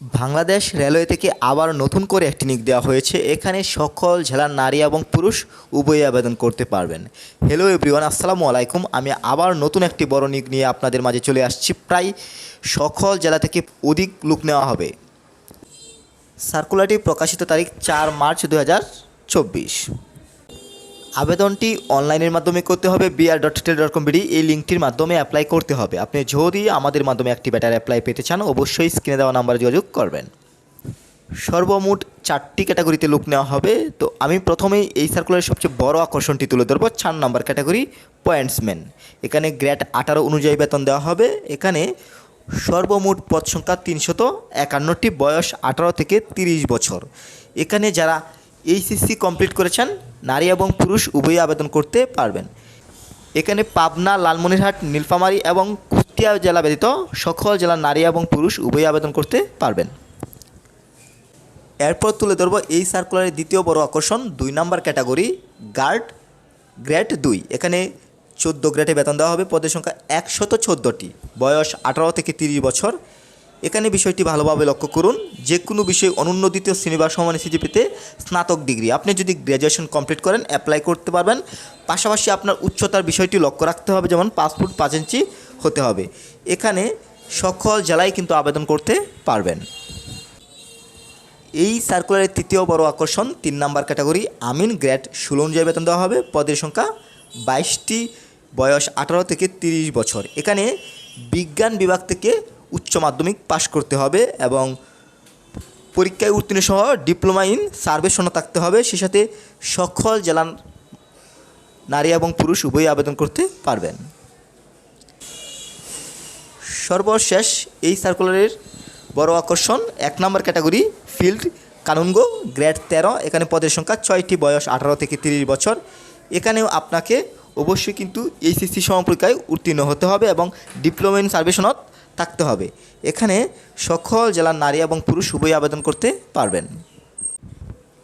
Bangladesh railway থেকে আবার নতুন করে একটি নিক দেওয়া হয়েছে। এখানে সকল জেলার নারী এবং পুরুষ উভয়ই আবেদন করতে পারবেন। হ্যালো এভরিওয়ান আসসালামু আলাইকুম। আমি আবার নতুন একটি বড় নিক নিয়ে আপনাদের মাঝে চলে আসছি। প্রায় সকল জেলা থেকে অধিক লোক নেওয়া হবে। সার্কুলারটি প্রকাশিত তারিখ চার মার্চ দু হাজার চব্বিশ। আবেদনটি অনলাইনের মাধ্যমে করতে হবে BR dot tel dot com BD, এই লিঙ্কটির মাধ্যমে অ্যাপ্লাই করতে হবে। আপনি যদি আমাদের মাধ্যমে একটি ব্যাটার অ্যাপ্লাই পেতে চান, অবশ্যই স্ক্রিনে দেওয়া নাম্বারে যোগাযোগ করবেন। সর্বমোট চারটি ক্যাটাগরিতে লোক নেওয়া হবে। তো আমি প্রথমেই এই সার্কুলারের সবচেয়ে বড় আকর্ষণটি তুলে ধরবো, চার নম্বর ক্যাটাগরি পয়েন্টসম্যান এখানে গ্রেড আঠারো অনুযায়ী বেতন দেওয়া হবে। এখানে সর্বমোট পদ সংখ্যা তিনশত একান্নটি, বয়স আঠারো থেকে তিরিশ বছর। এখানে যারা এইচএসসি কমপ্লিট করেছেন নারী এবং পুরুষ উভয়ই আবেদন করতে পারবেন। এখানে পাবনা, লালমনিরহাট, নীলফামারী এবং কুষ্টিয়া জেলা ব্যতীত সকল জেলার নারী এবং পুরুষ উভয়ই আবেদন করতে পারবেন। এরপর তুলে ধরবো এই সার্কুলারের দ্বিতীয় বড় আকর্ষণ, দুই নম্বর ক্যাটাগরি গার্ড গ্রেড দুই। এখানে চোদ্দ গ্রেডে বেতন দেওয়া হবে, পদের সংখ্যা একশত চোদ্দোটি। বয়স আঠারো থেকে তিরিশ বছর। এখানে বিষয়টি ভালোভাবে লক্ষ্য করুন যে কোনো বিষয়ে অনন্য দ্বিতীয় শ্রেণি বা সমান সিজিপিতে স্নাতক ডিগ্রি। আপনি যদি গ্র্যাজুয়েশন কমপ্লিট করেন, অ্যাপ্লাই করতে পারবেন। পাশাপাশি আপনার উচ্চতার বিষয়টি লক্ষ্য রাখতে হবে, যেমন ফুট পাঁচ ইঞ্চি হতে হবে। এখানে সকল জেলায় কিন্তু আবেদন করতে পারবেন। এই সার্কুলারের তৃতীয় বড় আকর্ষণ, তিন নাম্বার ক্যাটাগরি, আমিন গ্রেড ষোলো অনুযায়ী বেতন দেওয়া হবে। পদের সংখ্যা বাইশটি, বয়স আঠারো থেকে তিরিশ বছর। এখানে বিজ্ঞান বিভাগ থেকে উচ্চ মাধ্যমিক পাশ করতে হবে এবং পরীক্ষায় উত্তীর্ণ সহ ডিপ্লোমা ইন সার্ভে সনদ থাকতে হবে। সে সাথে সকল জেলার নারী এবং পুরুষ উভয়ই আবেদন করতে পারবেন। সর্বশেষ এই সার্কুলারের বড় আকর্ষণ, এক নম্বর ক্যাটাগরি ফিল্ড কানুনগো গ্রেড তেরো। এখানে পদের সংখ্যা ছয়টি, বয়স আঠারো থেকে তিরিশ বছর। এখানেও আপনাকে অবশ্যই কিন্তু এইচএসসি সমপরীক্ষায় উত্তীর্ণ হতে হবে এবং ডিপ্লোমা ইন সার্ভে সনদ থাকতে হবে। এখানে সকল জেলার নারী এবং পুরুষ উভয়ই আবেদন করতে পারবেন।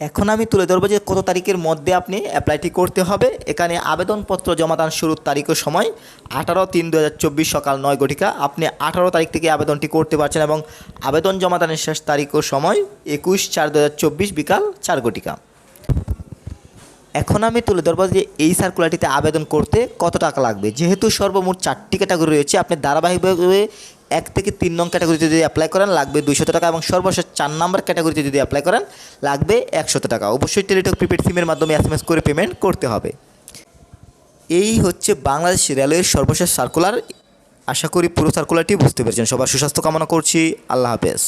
এখন আমি তুলে ধরবো যে কত তারিখের মধ্যে আপনি অ্যাপ্লাইটি করতে হবে। এখানে আবেদনপত্র জমাদান শুরুর তারিখ ও সময় আঠারো তিন দু সকাল নয় ঘটিকা। আপনি আঠারো তারিখ থেকে আবেদনটি করতে পারছেন এবং আবেদন জমাদানের শেষ তারিখ ও সময় একুশ চার দু বিকাল চার ঘটিকা। এখন আমি তুলে ধরবো যে এই সার্কুলারটিতে আবেদন করতে কত টাকা লাগবে। যেহেতু সর্বমোট চারটি ক্যাটাগরি রয়েছে, আপনি ধারাবাহিকভাবে এক থেকে তিন নং ক্যাটাগরিতে যদি অ্যাপ্লাই করেন, লাগবে দুইশত টাকা এবং সর্বশেষ চার নম্বর ক্যাটাগরিতে যদি অ্যাপ্লাই করেন, লাগবে একশত টাকা। অবশ্যই টেলিটক প্রিপেড সিমের মাধ্যমে এস করে পেমেন্ট করতে হবে। এই হচ্ছে বাংলাদেশ রেলওয়ের সর্বশেষ সার্কুলার আশা করি পুরো সার্কুলারটি বুঝতে পেরেছেন। সবার সুস্বাস্থ্য কামনা করছি। আল্লাহ হাফেজ।